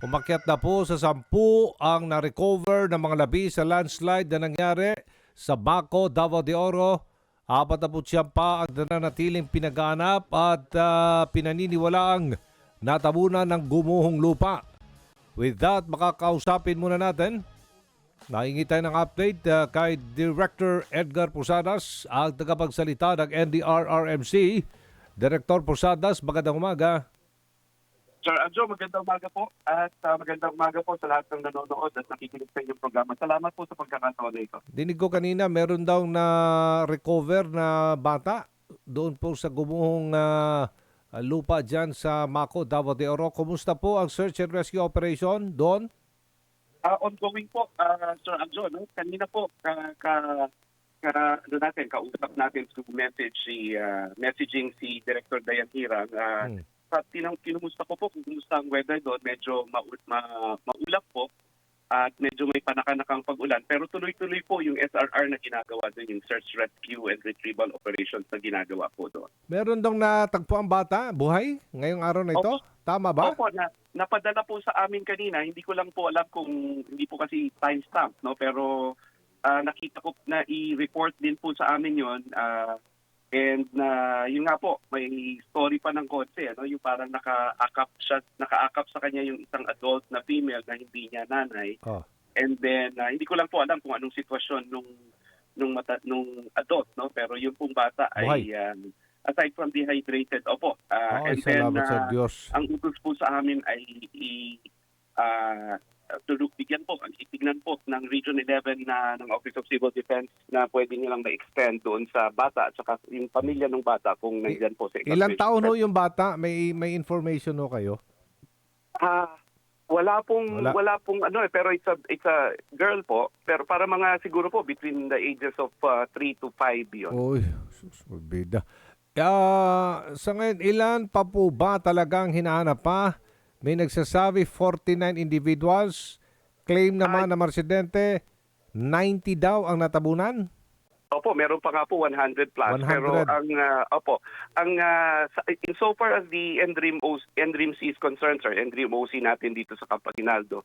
Umakyat na po sa sampu ang na-recover ng mga labi sa landslide na nangyari sa Baco, Davao de Oro. Apat na po siyam pa ang nananatiling pinaganap at ah, pinaniniwalaang natabunan ng gumuhong lupa. With that, makakausapin muna natin. Nahingi tayo ng update ah, kay Director Edgar Posadas, ang tagapagsalita ng NDRRMC. Director Posadas, magandang umaga. Sir Anjo, magandang umaga po at ah, magandang umaga po sa lahat ng nanonood at nakikinig sa inyong programa. Salamat po sa pagkakataon na ito. Dinig ko kanina, meron daw na recover na bata doon po sa gumuhong ah, lupa dyan sa Mako, Davao de Oro. Kumusta po ang search and rescue operation doon? Ah, ongoing po, ah, Sir Anjo, no? kanina po ka, ka, ka, ano natin, kausap natin to message si, ah, messaging si Director Dayan Hirang. ah, Hmm. Sa tinang kinumusta ko po kung kumusta ang weather doon, medyo mau- ma, maulap po at medyo may panakanakang pag-ulan. Pero tuloy-tuloy po yung SRR na ginagawa doon, yung search, rescue, and retrieval operations na ginagawa po doon. Meron daw natagpo ang bata, buhay, ngayong araw na ito? Tama ba? Opo, na, napadala po sa amin kanina. Hindi ko lang po alam kung hindi po kasi timestamp, no? Pero ah, nakita ko na i-report din po sa amin 'yon. ah, and na yun nga po, may story pa ng kotse, ano? Yung parang naka-akap siya, naka-akap sa kanya yung isang adult na female na hindi niya nanay. Oh. And then ah, hindi ko lang po alam kung anong sitwasyon nung nung mata, nung adult, no? Pero yung pong bata ay um, aside from dehydrated, opo. ah, Ay, and then sa Diyos. ang utos po sa amin ay i ah tulog bigyan po, itignan po ng Region 11 na ng Office of Civil Defense na pwede nilang ma-extend doon sa bata at saka yung pamilya ng bata kung nandyan po sa Ilang taon ho yung bata? May may information ho kayo? Ah, wala pong Wala. wala. pong ano eh pero it's a it's a girl po pero para mga siguro po between the ages of 3 to 5 yun. Uy, sus, bida. Ah, sa ngayon, ilan pa po ba talagang hinahanap pa? May nagsasabi 49 individuals. Claim naman ng mga residente, 90 daw ang natabunan. Opo, meron pa nga po 100 plus. 100. Pero ang ah, opo, ang sa, in so far as the NDRIM OC, NDRIM C is concerned, sir, NDRIM OC natin dito sa Campaginaldo,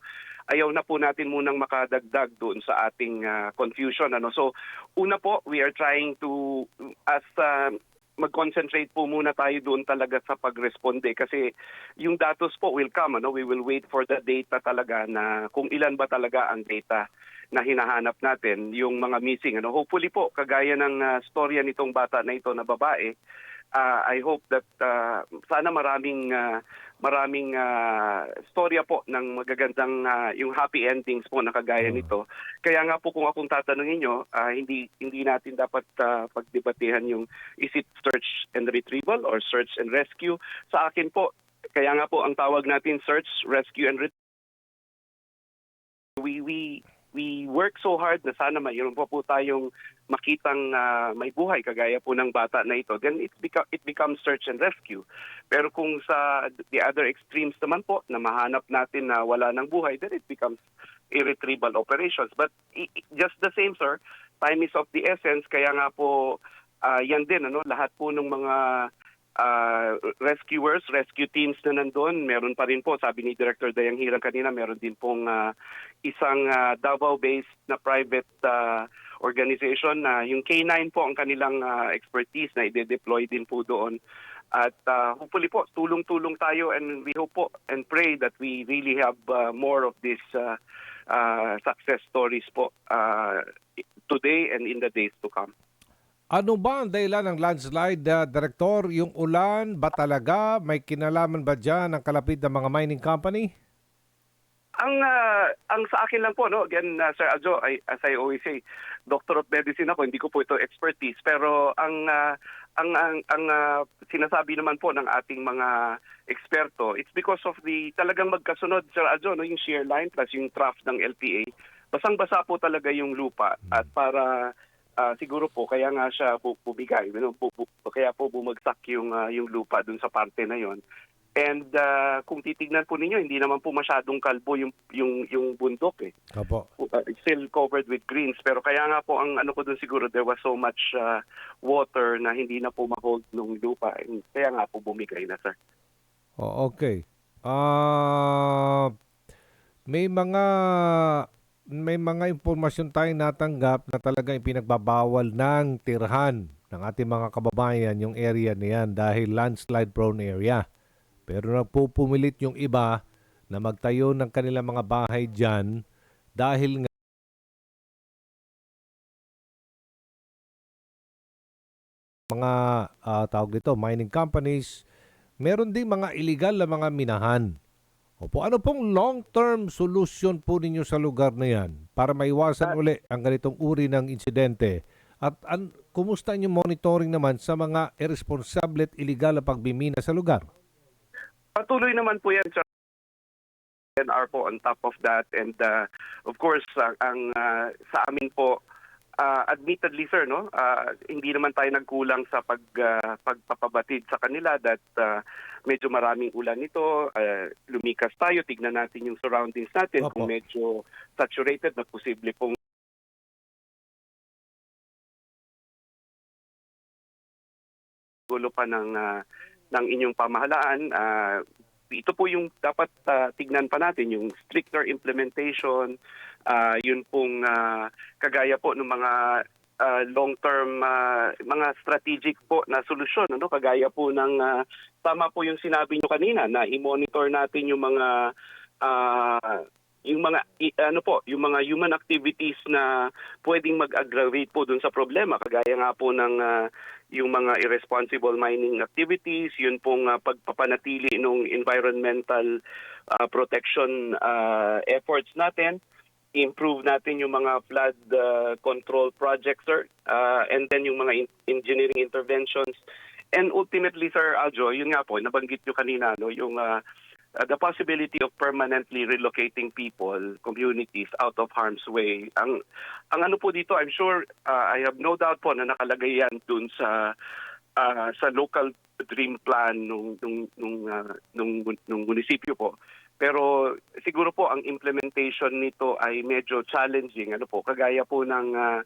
ayaw na po natin munang makadagdag doon sa ating ah, confusion ano. So, una po, we are trying to as ah, mag-concentrate po muna tayo doon talaga sa pagresponde. Kasi yung datos po will come ano? We will wait for the data talaga na kung ilan ba talaga ang data na hinahanap natin yung mga missing ano? Hopefully po kagaya ng ah, storya nitong bata na ito na babae ah, I hope that ah, sana maraming ah, maraming ah, storya po ng magagandang ah, yung happy endings po na kagaya Mm. nito kaya nga po kung akong tatanungin nyo ah, hindi hindi natin dapat ah, pagdebatehan yung is it search and retrieval or search and rescue sa akin po kaya nga po ang tawag natin search rescue and retrieval we we we work so hard na sana mayroon pa po tayong makitang ah, may buhay kagaya po ng bata na ito. Then it beca- it becomes search and rescue. Pero kung sa the other extremes naman po na mahanap natin na wala ng buhay then it becomes a retrieval operations. But just the same sir time is of the essence. Kaya nga po ah, yan din ano lahat po ng mga ah, rescuers, rescue teams na nandun. Meron pa rin po, sabi ni Director Dayang Hirang kanina, meron din pong ah, isang ah, Davao-based na private ah, organization na yung K9 po ang kanilang ah, expertise na ide-deploy din po doon. At ah, hopefully po, tulong-tulong tayo and we hope po and pray that we really have ah, more of these ah, ah, success stories po ah, today and in the days to come. Ano ba ang dahilan ng landslide, ah, Director? Yung ulan ba talaga? May kinalaman ba dyan ang kalapit ng mga mining company? Ang ah, ang sa akin lang po no, again uh, Sir Aljo, I, as I always say, Doctor of Medicine ako, hindi ko po ito expertise, pero ang ah, ang ang, ang ah, sinasabi naman po ng ating mga eksperto, it's because of the talagang magkasunod Sir Aljo, no, yung shear line plus yung trough ng LPA. Basang-basa po talaga yung lupa at para ah, siguro po kaya nga siya bu- bumigay, you know, bu- bu- kaya po bumagsak yung ah, yung lupa dun sa parte na yon. And ah, kung titignan po ninyo, hindi naman po masyadong kalbo yung yung yung bundok eh. Opo. Uh, still covered with greens pero kaya nga po ang ano ko dun siguro there was so much ah, water na hindi na po ma-hold nung lupa. And kaya nga po bumigay na sir. O, okay. Ah, may mga may mga impormasyon tayong natanggap na talagang ipinagbabawal ng tirhan ng ating mga kababayan yung area na yan dahil landslide prone area. Pero nagpupumilit yung iba na magtayo ng kanilang mga bahay dyan dahil nga mga ah, tawag dito, mining companies, meron ding mga illegal na mga minahan. Opo, ano pong long-term solution po ninyo sa lugar na yan para maiwasan uli ang ganitong uri ng insidente? At an, kumusta yung monitoring naman sa mga irresponsible at illegal na pagbimina sa lugar? Patuloy naman po yan, sir. NR po on top of that and uh, of course ang, ang uh, sa amin po uh, admittedly sir no? Uh, hindi naman tayo nagkulang sa pag uh, pagpapabatid sa kanila that uh, medyo maraming ulan nito. Uh, lumikas tayo. Tignan natin yung surroundings natin. Opo. kung medyo saturated na posible pong gulo pa ng ah, ng inyong pamahalaan. Ah, ito po yung dapat ah, tignan pa natin yung stricter implementation ah, yun pong ah, kagaya po ng mga ah, long-term ah, mga strategic po na solusyon ano? Kagaya po ng ah, tama po yung sinabi nyo kanina na i-monitor natin yung mga ah, yung mga ano po yung mga human activities na pwedeng mag-aggravate po dun sa problema kagaya nga po ng ah, yung mga irresponsible mining activities, yun pong ah, pagpapanatili ng environmental ah, protection ah, efforts natin, improve natin yung mga flood ah, control projects, sir, ah, and then yung mga in- engineering interventions. And ultimately, Sir Aljo, yun nga po, nabanggit nyo kanina, no, yung ah, uh, the possibility of permanently relocating people, communities out of harm's way. Ang ang ano po dito, I'm sure uh, I have no doubt po na nakalagay yan dun sa uh, sa local dream plan nung nung nung, uh, nung nung munisipyo po. Pero siguro po ang implementation nito ay medyo challenging. Ano po, kagaya po ng uh,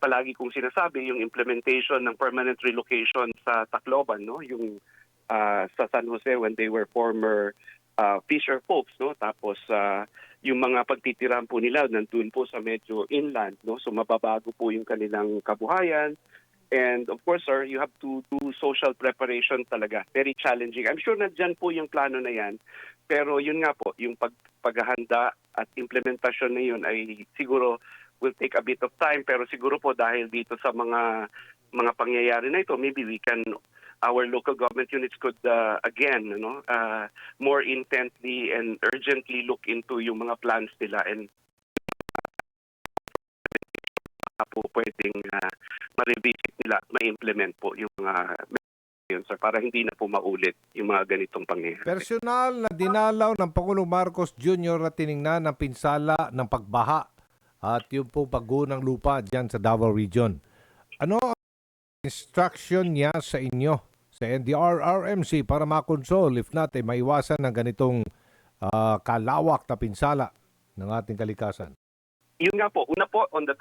palagi kong sinasabi yung implementation ng permanent relocation sa Tacloban, no? Yung uh, sa San Jose when they were former uh, fisher folks, no? Tapos uh, yung mga pagtitirahan po nila nandun po sa medyo inland, no? So mababago po yung kanilang kabuhayan. And of course, sir, you have to do social preparation talaga. Very challenging. I'm sure na dyan po yung plano na yan. Pero yun nga po, yung pag, paghahanda at implementasyon na yun ay siguro will take a bit of time. Pero siguro po dahil dito sa mga mga pangyayari na ito, maybe we can our local government units could uh, again you know uh, more intently and urgently look into yung mga plans nila and uh, po pwedeng uh, ma-revisit nila at ma-implement po yung mga yun, sir, para hindi na po maulit yung mga ganitong pangyayari. Personal na dinalaw ng Pangulong Marcos Jr. na tiningnan ng pinsala ng pagbaha at yung po paggunang lupa dyan sa Davao Region. Ano instruction niya sa inyo sa NDRRMC para makonsol if not ay maiwasan ng ganitong ah, kalawak na pinsala ng ating kalikasan? Yun nga po, una po on the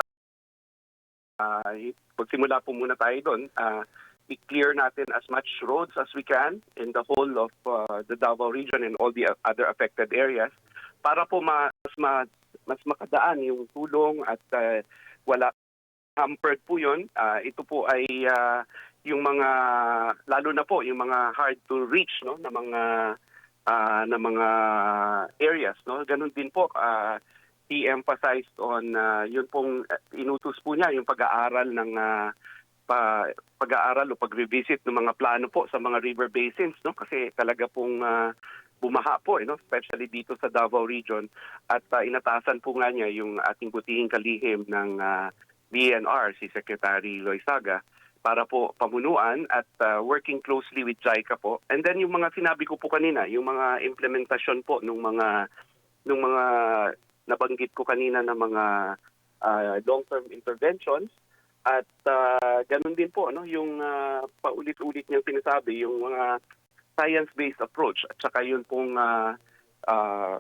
uh, pagsimula po muna tayo doon, uh, i-clear natin as much roads as we can in the whole of uh, the Davao region and all the other affected areas para po mas ma, mas makadaan yung tulong at uh, wala hampered po yun. Uh, ito po ay uh, yung mga lalo na po yung mga hard to reach no na mga uh, na mga areas no. Ganun din po uh, he emphasized on uh, yun pong uh, inutos po niya yung pag-aaral ng uh, pa, pag-aaral o pag-revisit ng mga plano po sa mga river basins no kasi talaga pong uh, bumaha po eh, no? especially dito sa Davao region at uh, inatasan po nga niya yung ating butihing kalihim ng uh, BNR si Secretary Loizaga para po pamunuan at uh, working closely with JICA po. And then yung mga sinabi ko po kanina, yung mga implementasyon po ng mga ng mga nabanggit ko kanina na mga uh, long-term interventions at uh, ganun din po no yung uh, paulit-ulit niyang sinasabi yung mga science-based approach at saka yun pong uh, uh,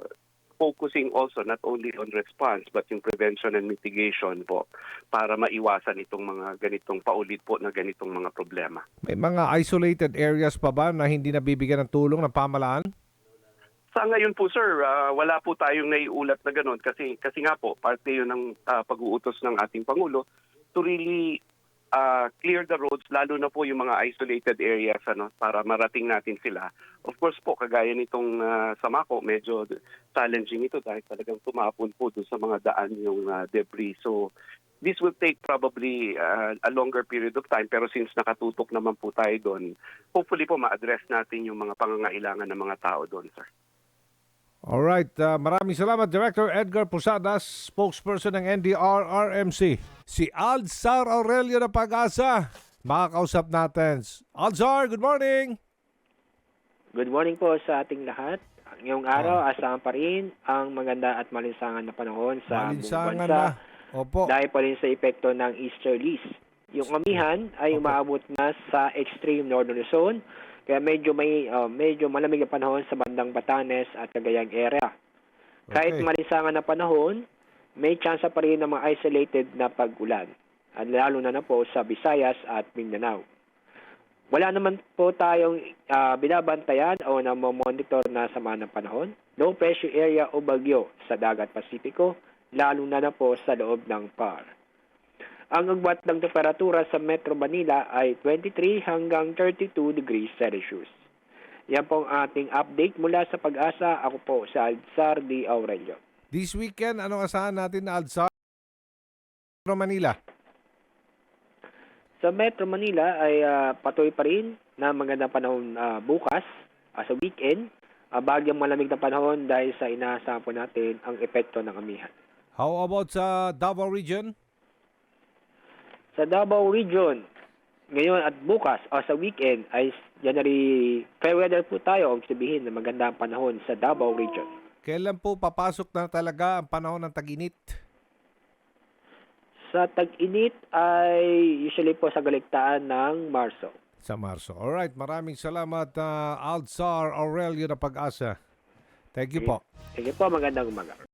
focusing also not only on response but yung prevention and mitigation po para maiwasan itong mga ganitong paulit po na ganitong mga problema. May mga isolated areas pa ba na hindi nabibigyan ng tulong ng pamalaan? Sa ngayon po sir, ah, wala po tayong naiulat na ganun kasi kasi nga po parte 'yun ng ah, pag-uutos ng ating pangulo to really ah, clear the roads lalo na po yung mga isolated areas ano para marating natin sila. Of course po kagaya nitong ah, sa Mako medyo challenging ito dahil talagang tumapon po doon sa mga daan yung ah, debris. So this will take probably ah, a longer period of time pero since nakatutok naman po tayo doon, hopefully po ma-address natin yung mga pangangailangan ng mga tao doon, sir. Alright, uh, maraming salamat Director Edgar Posadas, spokesperson ng NDRRMC. Si Alzar Aurelio na pag-asa, makakausap natin. Alzar, good morning! Good morning po sa ating lahat. Ngayong araw, asahan pa rin ang maganda at malinsangan na panahon sa buong bansa na. Opo. dahil pa rin sa epekto ng easterlies. Yung amihan ay umaabot na sa extreme northern zone, kaya medyo may uh, medyo malamig na panahon sa bandang Batanes at Cagayan area. Kahit Okay. malinsangan na panahon, may chance pa rin ng mga isolated na pag-ulan, at lalo na na po sa Visayas at Mindanao. Wala naman po tayong ah, binabantayan o namomonitor na sama ng panahon, low pressure area o bagyo sa dagat Pasipiko, lalo na na po sa loob ng PAR. Ang agwat ng temperatura sa Metro Manila ay 23 hanggang 32 degrees Celsius. Yan po ang ating update mula sa pag-asa. Ako po si Alzar D. Aurelio. This weekend, anong asahan natin na Alzar? Manila. Sa Metro Manila ay ah, patuloy pa rin na magandang panahon ah, bukas ah, sa weekend. Uh, bagyang malamig na panahon dahil sa inaasahan po natin ang epekto ng amihan. How about sa Davao region? Sa Davao Region, ngayon at bukas o sa weekend ay January fair weather po tayo. Ang sabihin na magandang panahon sa Davao Region. Kailan po papasok na talaga ang panahon ng tag-init? Sa tag-init ay usually po sa galigtaan ng Marso. Sa Marso. Alright, maraming salamat uh, Alzar Aurelio na pag-asa. Thank you po. Sige po, magandang umaga.